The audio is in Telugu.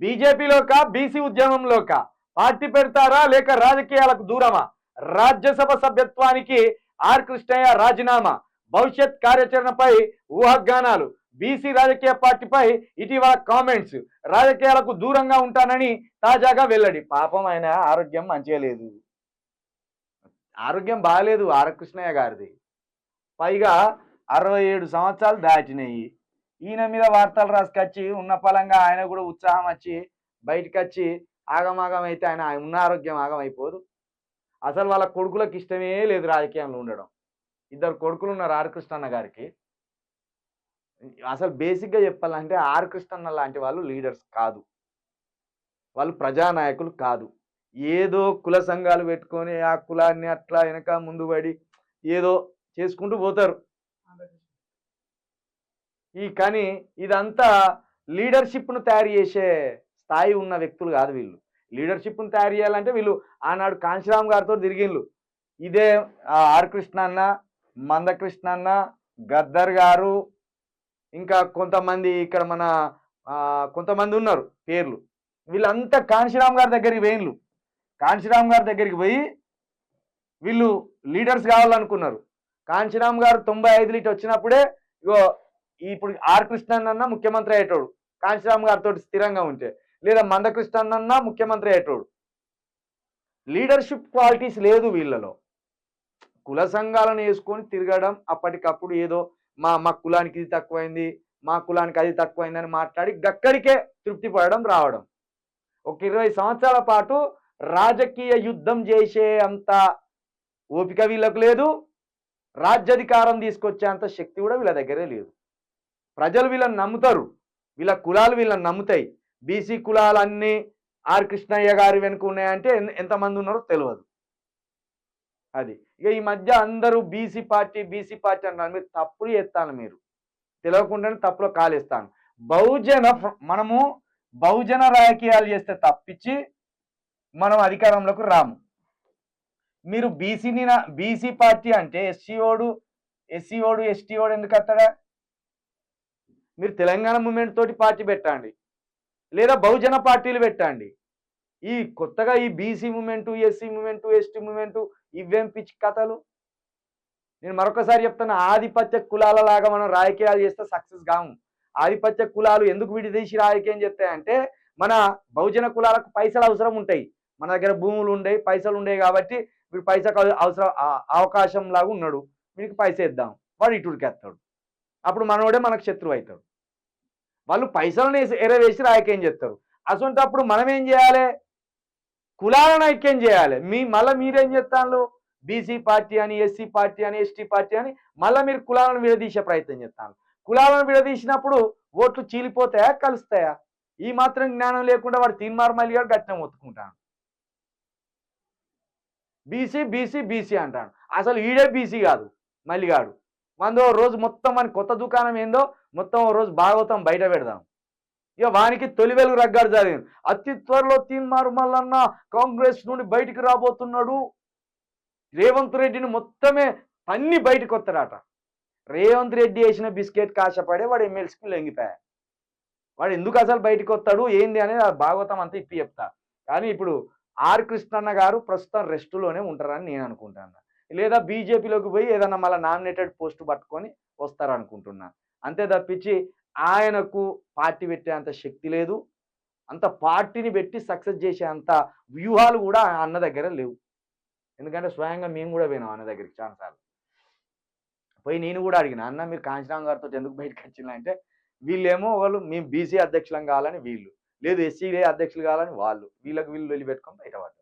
బీజేపీలోక బీసీ ఉద్యమంలోక? పార్టీ పెడతారా లేక రాజకీయాలకు దూరమా? రాజ్యసభ సభ్యత్వానికి ఆర్ కృష్ణయ్య రాజీనామా? భవిష్యత్ కార్యాచరణపై ఊహాగానాలు? బీసీ రాజకీయ పార్టీపై ఇటీవల కామెంట్స్? రాజకీయాలకు దూరంగా ఉంటానని తాజాగా వెల్లడి. పాపం ఆయన ఆరోగ్యం మంచిగా లేదు. ఆరోగ్యం బాగాలేదు ఆర్ కృష్ణయ్య గారిది. పైగా అరవై ఏడు సంవత్సరాలు దాటినాయి. ఈయన మీద వార్తలు రాసుకొచ్చి ఉన్న పలంగా ఆయన కూడా ఉత్సాహం వచ్చి బయటకు వచ్చి ఆగమాగం అయితే ఆయన ఉన్న ఆరోగ్యం ఆగం అయిపోదు అసలు వాళ్ళ కొడుకులకు ఇష్టమే లేదు రాజకీయంలో ఉండడం. ఇద్దరు కొడుకులు ఉన్నారు ఆర్ కృష్ణన్న గారికి. అసలు బేసిక్గా చెప్పాలంటే ఆర్ కృష్ణన్న లాంటి వాళ్ళు లీడర్స్ కాదు. వాళ్ళు ప్రజానాయకులు కాదు. ఏదో కుల సంఘాలు పెట్టుకొని ఆ కులాన్ని అట్లా వెనక ముందు పడి ఏదో చేసుకుంటూ పోతారు. ఈ కానీ ఇదంతా లీడర్షిప్ను తయారు చేసే స్థాయి ఉన్న వ్యక్తులు కాదు వీళ్ళు. లీడర్షిప్ను తయారు చేయాలంటే వీళ్ళు ఆనాడు కాంశీరామ్ గారితో తిరిగిళ్ళు ఇదే ఆర్కృష్ణ ఆర్ కృష్ణ అన్న మందకృష్ణ అన్న గద్దర్ గారు ఇంకా కొంతమంది ఇక్కడ మన కొంతమంది ఉన్నారు పేర్లు. వీళ్ళంతా కాంశీరామ్ గారి దగ్గరికి పోయిన్లు కాంశీరామ్ గారి దగ్గరికి పోయి వీళ్ళు లీడర్స్ కావాలనుకున్నారు. కాంశీరామ్ గారు తొంభై ఐదు లీటర్ వచ్చినప్పుడే ఇగో ఇప్పుడు ఆర్ కృష్ణన్ అన్న ముఖ్యమంత్రి అయ్యేటోడు. కాంశీరామ్ గారితో స్థిరంగా ఉంటే. లేదా మందకృష్ణన్ అన్న ముఖ్యమంత్రి అయ్యేటోడు. లీడర్షిప్ క్వాలిటీస్ లేదు వీళ్ళలో. కుల సంఘాలను వేసుకొని తిరగడం అప్పటికప్పుడు ఏదో మా మా కులానికి ఇది తక్కువైంది మా కులానికి అది తక్కువైందని మాట్లాడి గక్కడికే తృప్తి పడడం రావడం. ఒక ఇరవై సంవత్సరాల పాటు రాజకీయ యుద్ధం చేసే అంత ఓపిక వీళ్ళకు లేదు. రాజ్యాధికారం తీసుకొచ్చే అంత శక్తి కూడా వీళ్ళ దగ్గరే లేదు. ప్రజలు వీళ్ళని నమ్ముతారు. వీళ్ళ కులాలు వీళ్ళని నమ్ముతాయి. బీసీ కులాలన్నీ ఆర్ కృష్ణయ్య గారి వెనుక ఉన్నాయంటే ఎంతమంది ఉన్నారో తెలియదు అది. ఇక ఈ మధ్య అందరూ బీసీ పార్టీ బీసీ పార్టీ అంటారు మీరు తప్పులు చేస్తాను మీరు. తెలియకుండానే తప్పులో కాలేస్తాను. బహుజన మనము బహుజన రాజకీయాలు చేస్తే తప్పించి మనం అధికారంలోకి రాము. మీరు బీసీని బీసీ పార్టీ అంటే ఎస్సీ ఓడు ఎస్సీ ఓడు ఎస్టీ ఓడు ఎందుకు అత్తడా మీరు తెలంగాణ మూమెంట్ తోటి పార్టీ పెట్టండి. లేదా బహుజన పార్టీలు పెట్టండి. ఈ కొత్తగా ఈ BC movement SC movement ST movement ఇవేం పిచ్చి కథలు? నేను మరొకసారి చెప్తున్నా ఆధిపత్య కులాల లాగా మనం రాజకీయాలు చేస్తే సక్సెస్ కాము. ఆధిపత్య కులాలు ఎందుకు విడిదీసి రాజకీయం చెప్తాయంటే మన బహుజన కులాలకు పైసలు అవసరం ఉంటాయి. మన దగ్గర భూములు ఉండేవి పైసలు ఉండేవి కాబట్టి వీడు పైసకు అవసరం అవకాశం లాగా ఉన్నాడు. వీడికి పైస ఇద్దాం. వాడు ఇటుడికి ఎత్తాడు. అప్పుడు మనోడే మనకు శత్రువు అవుతాడు. వాళ్ళు పైసలను వేసి ఎరవేసి రాజకీయం చేస్తారు? అసొంటప్పుడు మనం ఏం చేయాలి? కులాలను ఐక్యం చేయాలి. మీ మళ్ళీ మీరేం చేస్తాను బీసీ పార్టీ అని ఎస్సీ పార్టీ అని ఎస్టీ పార్టీ అని మళ్ళీ మీరు కులాలను విడదీసే ప్రయత్నం చేస్తాను కులాలను విడదీసినప్పుడు ఓట్లు చీలిపోతాయా కలుస్తాయా? ఈ మాత్రం జ్ఞానం లేకుండా వాడు తీన్మార్ మళ్ళీ గారు గట్టిన ఒత్తుకుంటాను బీసీ బీసీ బీసీ అంటాడు. అసలు ఈడే బీసీ కాదు మల్లిగాడు. మందో రోజు మొత్తం మన కొత్త దుకాణం ఏందో మొత్తం ఓ రోజు భాగవతం బయట పెడదాం. ఇక వానికి తొలి వెలుగు రగ్గాడు చదివింది అతి త్వరలో తీన్మారు మల్లన్న కాంగ్రెస్ నుండి బయటికి రాబోతున్నాడు. రేవంత్ రెడ్డిని మొత్తమే అన్ని బయటకు వస్తాడట. రేవంత్ రెడ్డి వేసిన బిస్కెట్ కాశపడే వాడు ఎమ్మెల్సీకి లొంగిపోయా వాడు ఎందుకు అసలు బయటకు వస్తాడు? ఏంది అనేది భాగవతం అంతా ఇప్పి చెప్తా. కానీ ఇప్పుడు ఆర్ కృష్ణన్న గారు ప్రస్తుతం రెస్టులోనే ఉంటారని నేను అనుకుంటాను. లేదా బీజేపీలోకి పోయి ఏదన్నా మళ్ళీ నామినేటెడ్ పోస్ట్ పట్టుకొని వస్తారనుకుంటున్నా. అంతే తప్పించి ఆయనకు పార్టీ పెట్టే అంత శక్తి లేదు. అంత పార్టీని పెట్టి సక్సెస్ చేసే అంత వ్యూహాలు కూడా ఆ అన్న దగ్గర లేవు. ఎందుకంటే స్వయంగా మేము కూడా పోయినాం అన్న దగ్గరికి చాలాసార్లు పోయి నేను కూడా అడిగిన అన్న మీరు కాంచరామ్ గారితో ఎందుకు బయటకు వచ్చిందా అంటే వీళ్ళేమో వాళ్ళు మేము బీసీ అధ్యక్షులం కావాలని వీళ్ళు. లేదు ఎస్సీ అధ్యక్షులు కావాలని వాళ్ళు. వీళ్ళకి వీళ్ళు వెళ్ళి పెట్టుకొని బయటపడ్డారు